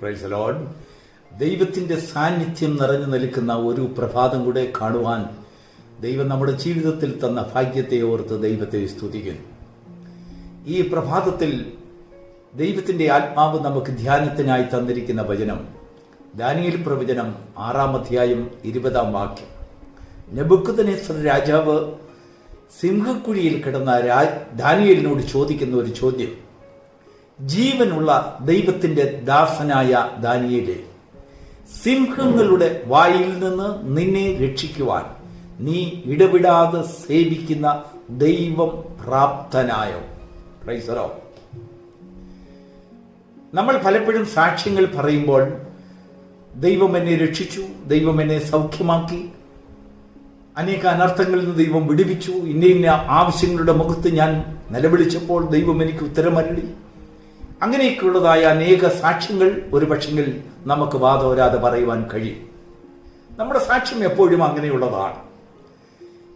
Price load ദൈവത്തിന്റെ സാന്നിധ്യം നിറഞ്ഞു നിൽക്കുന്ന ഒരു പ്രഭാതം കൂടെ കാണുവാൻ ദൈവം നമ്മുടെ ജീവിതത്തിൽ തന്ന ഭാഗ്യത്തെ ഓർത്ത് ദൈവത്തെ സ്തുതിക്കുന്നു. ഈ പ്രഭാതത്തിൽ ദൈവത്തിന്റെ ആത്മാവ് നമുക്ക് ധ്യാനത്തിനായി തന്നിരിക്കുന്ന വചനം ദാനിയൽ പ്രവചനം ആറാം അധ്യായം ഇരുപതാം വാക്യം. നബുക്കുദനേശ്വർ രാജാവ് സിംഹക്കുഴിയിൽ കിടന്ന ദാനിയലിനോട് ചോദിക്കുന്ന ഒരു ചോദ്യം. ജീവനുള്ള ദൈവത്തിന്റെ ദാസനായ ദാനിയേലെ സിംഹങ്ങളുടെ വായിൽ നിന്ന് നിന്നെ രക്ഷിക്കുവാൻ നീ ഇടപെടാതെ സേവിക്കുന്ന ദൈവം പ്രാപ്തനായോ? പ്രൈസറോ നമ്മൾ പലപ്പോഴും സാക്ഷ്യങ്ങൾ പറയുമ്പോൾ ദൈവം എന്നെ രക്ഷിച്ചു ദൈവം എന്നെ സൗഖ്യമാക്കി അനേക അനർത്ഥങ്ങളിൽ നിന്ന് ദൈവം വിടുവിച്ചു ഇന്ന ഇന്ന ആവശ്യങ്ങളുടെ മുഖത്ത് ഞാൻ നിലവിളിച്ചപ്പോൾ ദൈവം എനിക്ക് ഉത്തരമരളി. അങ്ങനെയൊക്കെയുള്ളതായ അനേക സാക്ഷ്യങ്ങൾ ഒരു പക്ഷെങ്കിൽ നമുക്ക് വാദോരാതെ പറയുവാൻ കഴിയും. നമ്മുടെ സാക്ഷ്യം എപ്പോഴും അങ്ങനെയുള്ളതാണ്.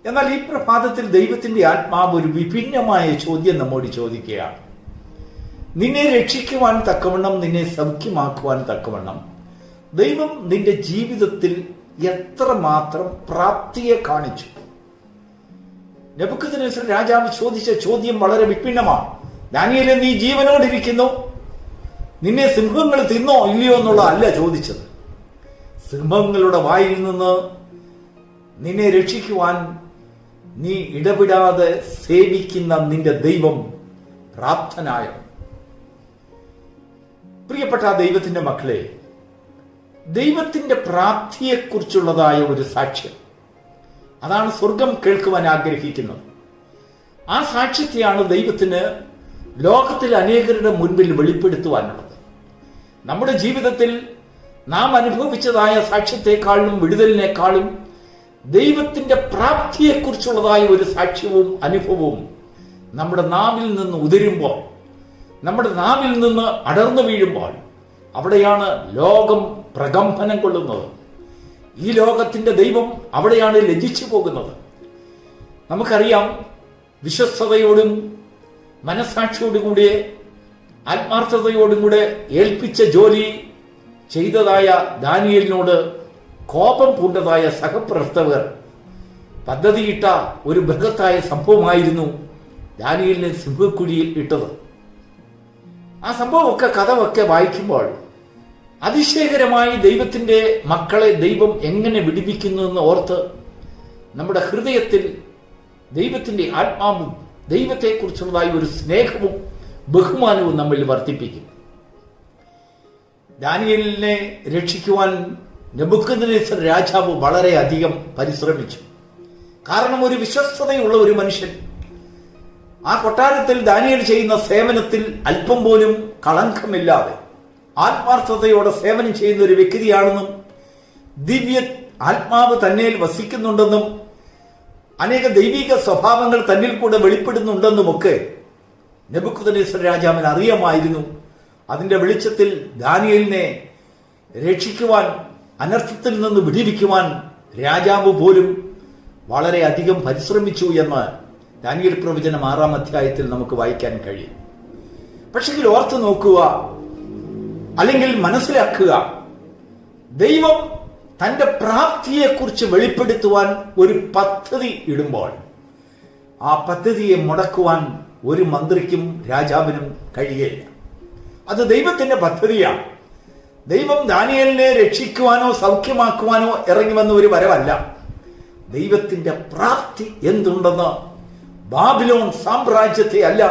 എന്നാൽ ഈ പ്രഭാതത്തിൽ ദൈവത്തിന്റെ ആത്മാവ് ഒരു വിഭിന്നമായ ചോദ്യം നമ്മോട് ചോദിക്കുകയാണ്. നിന്നെ രക്ഷിക്കുവാൻ തക്കവണ്ണം നിന്നെ സൗഖ്യമാക്കുവാൻ തക്കവണ്ണം ദൈവം നിന്റെ ജീവിതത്തിൽ എത്രമാത്രം പ്രാപ്തിയെ കാണിച്ചു? നെബുക്കത്തിനനുസരിച്ച് രാജാവ് ചോദിച്ച ചോദ്യം വളരെ വിഭിന്നമാണ്. ദാനിയേലെ നീ ജീവനോടിരിക്കുന്നു നിന്നെ സിംഹങ്ങൾ തിന്നോ ഇല്ലയോ എന്നുള്ള അല്ല ചോദിച്ചത്. സിംഹങ്ങളുടെ വായിൽ നിന്ന് നിന്നെ രക്ഷിക്കുവാൻ നീ ഇടപെടാതെ സേവിക്കുന്ന നിന്റെ ദൈവം പ്രാപ്തനായ. പ്രിയപ്പെട്ട ദൈവത്തിന്റെ മക്കളെ ദൈവത്തിന്റെ പ്രാപ്തിയെക്കുറിച്ചുള്ളതായ ഒരു സാക്ഷ്യം. അതാണ് സ്വർഗം കേൾക്കുവാൻ ആഗ്രഹിക്കുന്നത്. ആ സാക്ഷ്യത്തെയാണ് ദൈവത്തിന് ലോകത്തിൽ അനേകരുടെ മുൻപിൽ വെളിപ്പെടുത്തുവാനുള്ളത് നമ്മുടെ ജീവിതത്തിൽ നാം അനുഭവിച്ചതായ സാക്ഷ്യത്തെക്കാളും വിടുതലിനേക്കാളും ദൈവത്തിന്റെ പ്രാപ്തിയെക്കുറിച്ചുള്ളതായ ഒരു സാക്ഷ്യവും അനുഭവവും നമ്മുടെ നാവിൽ നിന്ന് ഉതിരുമ്പോൾ നമ്മുടെ നാവിൽ നിന്ന് അടർന്നു വീഴുമ്പോൾ അവിടെയാണ് ലോകം പ്രകമ്പനം കൊള്ളുന്നത്. ഈ ലോകത്തിന്റെ ദൈവം അവിടെയാണ് ലജിച്ചു പോകുന്നത്. നമുക്കറിയാം വിശ്വസ്തയോടും മനസാക്ഷിയോടും കൂടെ ആത്മാർത്ഥതയോടും കൂടെ ഏൽപ്പിച്ച ജോലി ചെയ്തതായ ദാനിയലിനോട് കോപം പൂണ്ടതായ സഹപ്രവർത്തകർ പദ്ധതിയിട്ട ഒരു ബൃഹത്തായ സംഭവമായിരുന്നു ദാനിയലിനെ സിംഹക്കുഴിയിൽ ഇട്ടത്. ആ സംഭവമൊക്കെ കഥമൊക്കെ വായിക്കുമ്പോൾ അതിശയകരമായി ദൈവത്തിന്റെ മക്കളെ ദൈവം എങ്ങനെ വിടിപ്പിക്കുന്നു എന്ന് ഓർത്ത് നമ്മുടെ ഹൃദയത്തിൽ ദൈവത്തിന്റെ ആത്മാവും ദൈവത്തെക്കുറിച്ചുള്ളതായ ഒരു സ്നേഹവും ബഹുമാനവും നമ്മിൽ വർദ്ധിപ്പിക്കും. ദാനിയലിനെ രക്ഷിക്കുവാൻ നെബുക്കദ്നേസർ രാജാവ് വളരെയധികം പരിശ്രമിച്ചു. കാരണം ഒരു വിശ്വസ്തതയുള്ള ഒരു മനുഷ്യൻ. ആ കൊട്ടാരത്തിൽ ദാനിയൽ ചെയ്യുന്ന സേവനത്തിൽ അല്പം പോലും കളങ്കമില്ലാതെ ആത്മാർത്ഥതയോടെ സേവനം ചെയ്യുന്ന ഒരു വ്യക്തിയാണെന്നും ദിവ്യ ആത്മാവ് തന്നെയിൽ വസിക്കുന്നുണ്ടെന്നും അനേക ദൈവിക സ്വഭാവങ്ങൾ തന്നിൽ കൂടെ വെളിപ്പെടുന്നുണ്ടെന്നുമൊക്കെ നെബുക്കുദനേശ്വര രാജാവിന് അറിയാമായിരുന്നു. അതിന്റെ വെളിച്ചത്തിൽ ദാനിയലിനെ രക്ഷിക്കുവാൻ അനർത്ഥത്തിൽ നിന്ന് വിടിവിക്കുവാൻ രാജാവ് പോലും വളരെയധികം പരിശ്രമിച്ചു എന്ന് ദാനിയൽ പ്രവചനം ആറാം അധ്യായത്തിൽ നമുക്ക് വായിക്കാൻ കഴിയും. പക്ഷെങ്കിൽ ഓർത്തു നോക്കുക അല്ലെങ്കിൽ മനസ്സിലാക്കുക ദൈവം തന്റെ പ്രാപ്തിയെക്കുറിച്ച് വെളിപ്പെടുത്തുവാൻ ഒരു പദ്ധതി ഇടുമ്പോൾ ആ പദ്ധതിയെ മുടക്കുവാൻ ഒരു മന്ത്രിക്കും രാജാവിനും കഴിയുകയില്ല അത് ദൈവത്തിന്റെ പദ്ധതിയാണ്. ദൈവം ദാനിയലിനെ രക്ഷിക്കുവാനോ സൗഖ്യമാക്കുവാനോ ഇറങ്ങി വന്ന ഒരു വരവല്ല. ദൈവത്തിന്റെ പ്രാപ്തി എന്തുണ്ടെന്ന് ബാബിലോൺ സാമ്രാജ്യത്തെ അല്ല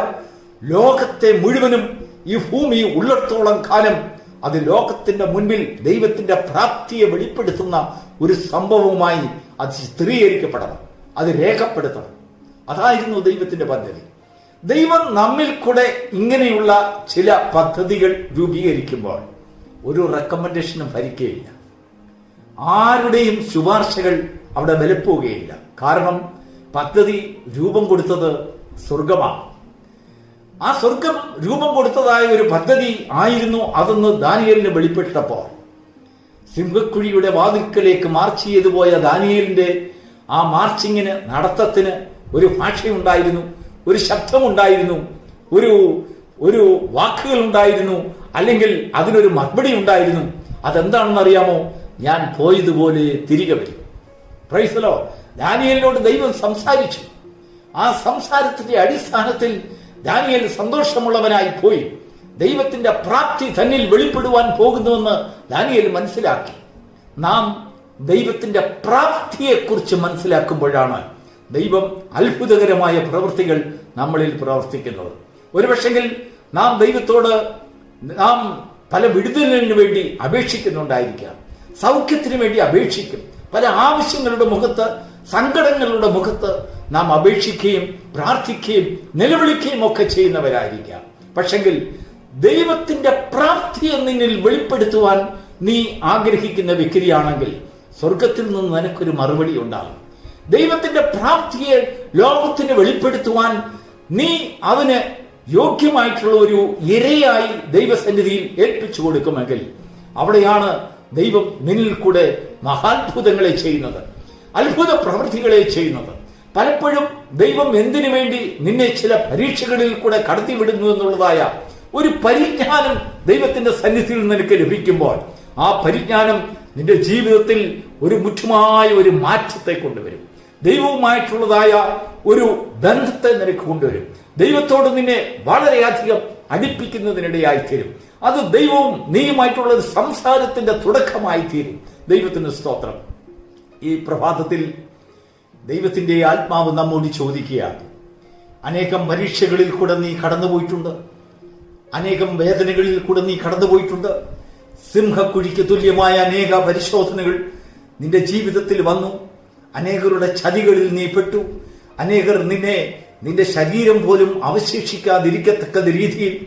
ലോകത്തെ മുഴുവനും ഈ ഭൂമി ഉള്ളിടത്തോളം കാലം അത് ലോകത്തിന്റെ മുൻപിൽ ദൈവത്തിന്റെ പ്രാപ്തിയെ വെളിപ്പെടുത്തുന്ന ഒരു സംഭവവുമായി അത് ചിത്രീകരിക്കപ്പെടണം. അത് രേഖപ്പെടുത്തണം. അതായിരുന്നു ദൈവത്തിന്റെ പദ്ധതി. ദൈവം നമ്മിൽ കൂടെ ഇങ്ങനെയുള്ള ചില പദ്ധതികൾ രൂപീകരിക്കുമ്പോൾ ഒരു റെക്കമെൻഡേഷനും ഭരിക്കുകയില്ല. ആരുടെയും ശുപാർശകൾ അവിടെ വിലപ്പോവുകയില്ല കാരണം പദ്ധതി രൂപം കൊടുത്തത് സ്വർഗമാണ് ആ സ്വർഗം രൂപം കൊടുത്തതായ ഒരു പദ്ധതി ആയിരുന്നു അതെന്ന് ദാനിയലിന് വെളിപ്പെട്ടപ്പോൾ. സിംഹക്കുഴിയുടെ വാതിൽക്കലേക്ക് മാർച്ച് ചെയ്തു പോയ ദാനിയലിന്റെ ആ മാർച്ചിങ്ങിന് നടത്തത്തിന് ഒരു ഭാഷയുണ്ടായിരുന്നു ഒരു ശബ്ദമുണ്ടായിരുന്നു ഒരു ഒരു വാക്കുകൾ ഉണ്ടായിരുന്നു അല്ലെങ്കിൽ അതിനൊരു മറുപടി ഉണ്ടായിരുന്നു അതെന്താണെന്നറിയാമോ? ഞാൻ പോയതുപോലെ തിരികെ വരും. പ്രൈസലോ ദാനിയലിനോട് ദൈവം സംസാരിച്ചു. ആ സംസാരത്തിന്റെ അടിസ്ഥാനത്തിൽ ദാനിയൽ സന്തോഷമുള്ളവനായി പോയി. ദൈവത്തിന്റെ പ്രാപ്തി തന്നിൽ വെളിപ്പെടുവാൻ പോകുന്നുവെന്ന് ദാനിയൽ മനസ്സിലാക്കി. നാം ദൈവത്തിന്റെ പ്രാപ്തിയെക്കുറിച്ച് മനസ്സിലാക്കുമ്പോഴാണ് ദൈവം അത്ഭുതകരമായ പ്രവൃത്തികൾ നമ്മളിൽ പ്രവർത്തിക്കുന്നത്. ഒരുപക്ഷെങ്കിൽ നാം ദൈവത്തോട് നാം പല വിടുതലിനു വേണ്ടി അപേക്ഷിക്കുന്നുണ്ടായിരിക്കാം. സൗഖ്യത്തിന് വേണ്ടി അപേക്ഷിക്കും. പല ആവശ്യങ്ങളുടെ മുഖത്ത് സങ്കടങ്ങളുടെ മുഖത്ത് നാം അപേക്ഷിക്കുകയും പ്രാർത്ഥിക്കുകയും നിലവിളിക്കുകയും ഒക്കെ ചെയ്യുന്നവരായിരിക്കാം. പക്ഷെങ്കിൽ ദൈവത്തിന്റെ പ്രാപ്തിയെ നിന്നിൽ വെളിപ്പെടുത്തുവാൻ നീ ആഗ്രഹിക്കുന്ന വ്യക്തിയാണെങ്കിൽ സ്വർഗത്തിൽ നിന്ന് നിനക്കൊരു മറുപടി ഉണ്ടാകും. ദൈവത്തിന്റെ പ്രാപ്തിയെ ലോകത്തിന് വെളിപ്പെടുത്തുവാൻ നീ അവന് യോഗ്യമായിട്ടുള്ള ഒരു ഇരയായി ദൈവസന്നിധിയിൽ ഏൽപ്പിച്ചു കൊടുക്കുമെങ്കിൽ അവിടെയാണ് ദൈവം നിന്നിൽ കൂടെ മഹാത്ഭുതങ്ങളെ ചെയ്യുന്നത് അത്ഭുത പ്രവൃത്തികളെ ചെയ്യുന്നത്. പലപ്പോഴും ദൈവം എന്തിനു വേണ്ടി നിന്നെ ചില പരീക്ഷകളിൽ കൂടെ കടത്തിവിടുന്നു എന്നുള്ളതായ ഒരു പരിജ്ഞാനം ദൈവത്തിന്റെ സന്നിധിയിൽ നിനക്ക് ലഭിക്കുമ്പോൾ ആ പരിജ്ഞാനം നിന്റെ ജീവിതത്തിൽ ഒരു മുറ്റുമായ ഒരു മാറ്റത്തെ കൊണ്ടുവരും. ദൈവവുമായിട്ടുള്ളതായ ഒരു ബന്ധത്തെ നിനക്ക് കൊണ്ടുവരും. ദൈവത്തോട് നിന്നെ വളരെയധികം അടുപ്പിക്കുന്നതിനിടയായി തീരും അത് ദൈവവും നീയുമായിട്ടുള്ള ഒരു സംസാരത്തിന്റെ തുടക്കമായി തീരും ദൈവത്തിന്റെ സ്തോത്രം. ഈ പ്രഭാതത്തിൽ ദൈവത്തിന്റെ ആത്മാവ് നമ്മോട് ചോദിക്കുകയാണ്. അനേകം പരീക്ഷകളിൽ കൂടെ നീ കടന്നുപോയിട്ടുണ്ട്. അനേകം വേദനകളിൽ കൂടെ നീ കടന്നുപോയിട്ടുണ്ട്. സിംഹക്കുഴിക്ക് തുല്യമായ അനേക പരിശോധനകൾ നിന്റെ ജീവിതത്തിൽ വന്നു. അനേകരുടെ ചതികളിൽ നീ പെട്ടു. അനേകർ നിന്നെ നിന്റെ ശരീരം പോലും അവശേഷിക്കാതിരിക്കത്തക്ക രീതിയിൽ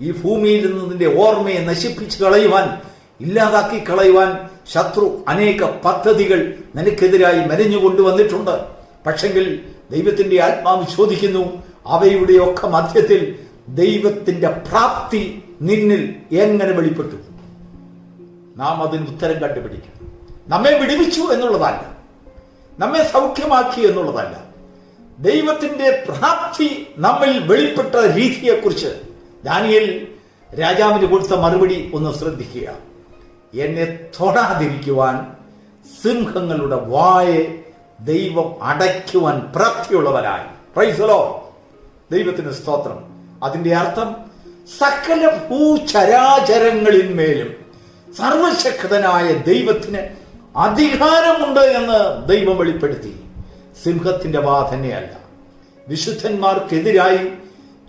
ഈ ഭൂമിയിൽ നിന്ന് നിന്റെ ഓർമ്മയെ നശിപ്പിച്ചു കളയുവാൻ ഇല്ലാതാക്കി കളയുവാൻ ശത്രു അനേക പദ്ധതികൾ നിനക്കെതിരായി മെനഞ്ഞു കൊണ്ടുവന്നിട്ടുണ്ട്. പക്ഷെങ്കിൽ ദൈവത്തിന്റെ ആത്മാവ് ചോദിക്കുന്നു അവയുടെയൊക്കെ മധ്യത്തിൽ ദൈവത്തിന്റെ പ്രാപ്തി നിന്നിൽ എങ്ങനെ വെളിപ്പെട്ടു? നാം അതിന് ഉത്തരം കണ്ടുപിടിക്കും നമ്മെ വിടുവിച്ചു എന്നുള്ളതല്ല. നമ്മെ സൗഖ്യമാക്കി എന്നുള്ളതല്ല. ദൈവത്തിന്റെ പ്രാപ്തി നമ്മിൽ വെളിപ്പെട്ട രീതിയെക്കുറിച്ച് ദാനിയൽ രാജാവിന് കൊടുത്ത മറുപടി ഒന്ന് ശ്രദ്ധിക്കുക. എന്നെ തൊടാതിരിക്കുവാൻ സിംഹങ്ങളുടെ വായെ ദൈവം അടയ്ക്കുവാൻ പ്രാപ്തിയുള്ളവരായി പ്രൈസലോ ദൈവത്തിന് സ്തോത്രം. അതിന്റെ അർത്ഥം സകല ഭൂചരാചരങ്ങളിന്മേലും സർവശക്തനായ ദൈവത്തിന് അധികാരമുണ്ട് എന്ന് ദൈവം വെളിപ്പെടുത്തി. സിംഹത്തിന്റെ വാ തന്നെയല്ല. വിശുദ്ധന്മാർക്കെതിരായി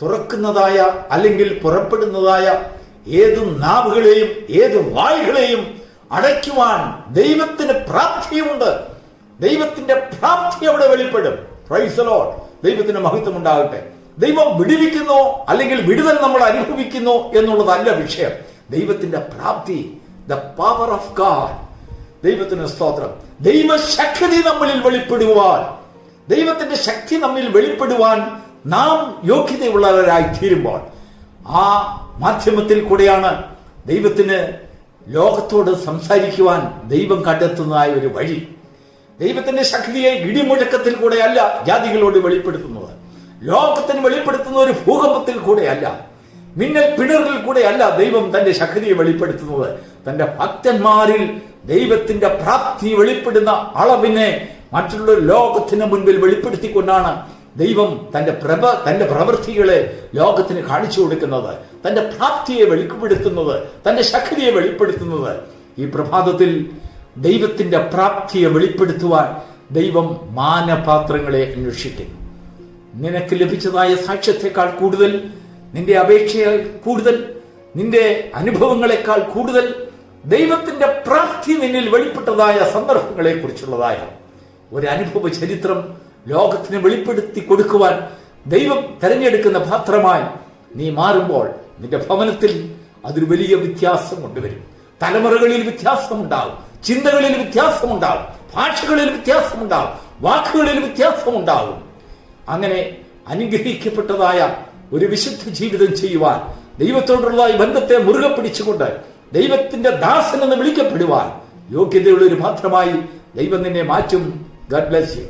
തുറക്കുന്നതായ അല്ലെങ്കിൽ പുറപ്പെടുന്നതായ ഏത് നാവുകളെയും ഏത് വായുകളെയും അടയ്ക്കുവാൻ ദൈവത്തിന് പ്രാപ്തിയുമുണ്ട് ദൈവത്തിന്റെ പ്രാപ്തി അവിടെ വെളിപ്പെടും. പ്രൈസലോ ദൈവത്തിന് മഹത്വം ഉണ്ടാകട്ടെ ദൈവം വിടുവിക്കുന്നു അല്ലെങ്കിൽ വിടുതൽ നമ്മൾ അനുഭവിക്കുന്നു എന്നുള്ളതല്ല വിഷയം. ദൈവത്തിന്റെ പ്രാപ്തി ദ പവർ ഓഫ് ഗാഡ് ദൈവത്തിന് സ്തോത്രം. ദൈവശക്തി നമ്മളിൽ വെളിപ്പെടുവാൻ. ദൈവത്തിന്റെ ശക്തി നമ്മിൽ വെളിപ്പെടുവാൻ നാം യോഗ്യതയുള്ളവരായി തീരുമ്പോൾ ആ മാധ്യമത്തിൽ കൂടെയാണ് ദൈവത്തിന് ലോകത്തോട് സംസാരിക്കുവാൻ ദൈവം കണ്ടെത്തുന്നതായ ഒരു വഴി. ദൈവത്തിന്റെ ശക്തിയെ ഇടിമുഴക്കത്തിൽ കൂടെയല്ല ജാതികളോട് വെളിപ്പെടുത്തുന്നത്. ലോകത്തിന് വെളിപ്പെടുത്തുന്ന ഒരു ഭൂകമ്പത്തിൽ കൂടെയല്ല മിന്നൽ പിണറിൽ കൂടെയല്ല ദൈവം തന്റെ ശക്തിയെ വെളിപ്പെടുത്തുന്നത്. തന്റെ ഭക്തന്മാരിൽ ദൈവത്തിന്റെ പ്രാപ്തി വെളിപ്പെടുന്ന അളവിനെ മറ്റുള്ള ലോകത്തിന് മുൻപിൽ വെളിപ്പെടുത്തിക്കൊണ്ടാണ് ദൈവം തന്റെ പ്രഭ തന്റെ പ്രവൃത്തികളെ ലോകത്തിന് കാണിച്ചു കൊടുക്കുന്നത് തന്റെ പ്രാപ്തിയെ വെളിപ്പെടുത്തുന്നത് തന്റെ ശക്തിയെ വെളിപ്പെടുത്തുന്നത്. ഈ പ്രഭാതത്തിൽ ദൈവത്തിന്റെ പ്രാപ്തിയെ വെളിപ്പെടുത്തുവാൻ ദൈവം മാനപാത്രങ്ങളെ അന്വേഷിക്കുന്നു. നിനക്ക് ലഭിച്ചതായ സാക്ഷ്യത്തെക്കാൾ കൂടുതൽ നിന്റെ അപേക്ഷയെ കൂടുതൽ നിന്റെ അനുഭവങ്ങളെക്കാൾ കൂടുതൽ ദൈവത്തിന്റെ പ്രാപ്തി നിന്നിൽ വെളിപ്പെട്ടതായ സന്ദർഭങ്ങളെ കുറിച്ചുള്ളതായ ഒരു അനുഭവ ചരിത്രം ലോകത്തിന് വെളിപ്പെടുത്തി കൊടുക്കുവാൻ ദൈവം തിരഞ്ഞെടുക്കുന്ന പാത്രമായി നീ മാറുമ്പോൾ നിന്റെ ഭവനത്തിൽ അതൊരു വലിയ വ്യത്യാസം കൊണ്ടുവരും. തലമുറകളിൽ വ്യത്യാസമുണ്ടാകും ചിന്തകളിൽ വ്യത്യാസമുണ്ടാകും ഭാഷകളിൽ വ്യത്യാസമുണ്ടാകും വാക്കുകളിൽ വ്യത്യാസമുണ്ടാകും അങ്ങനെ അനുഗ്രഹിക്കപ്പെട്ടതായ ഒരു വിശുദ്ധ ജീവിതം ചെയ്യുവാൻ ദൈവത്തോടുള്ള ഈ ബന്ധത്തെ മുറുകെ പിടിച്ചുകൊണ്ട് ദൈവത്തിന്റെ ദാസൻ എന്ന് വിളിക്കപ്പെടുവാൻ യോഗ്യതയുള്ള ഒരു പാത്രമായി ദൈവം നിന്നെ മാറ്റും. Garh bless you